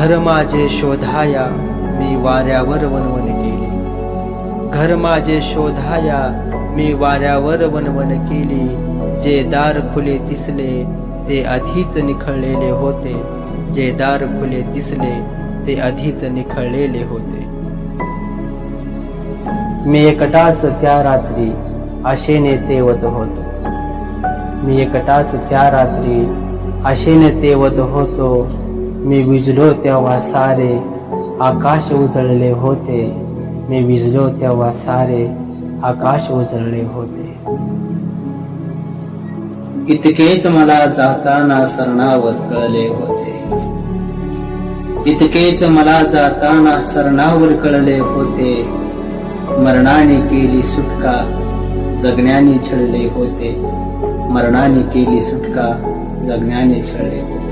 घर माझे शोधाया मी वाऱ्यावर वनवन केली. घर माझे शोधाया मी वाऱ्यावर वनवन केली. जे दार खुले दिसले ते आधीच निखळलेले होते. जे दार खुले दिसले ते आधीच निखळलेले होते. मी एकटाच त्या रात्री आशेने तेवत होतो. मी एकटाच त्या रात्री आशेने तेवत होतो. मी विजलो तेव्हा सारे आकाश उजळले होते. मी विजलो तेव्हा सारे आकाश उजळले होते. इतकेच मला जाताना सरणावर कळले होते. इतकेच मला जाताना सरणावर कळले होते. मरणाने केली सुटका जगण्याने छळले होते. मरणाने केली सुटका जगण्याने छळले होते.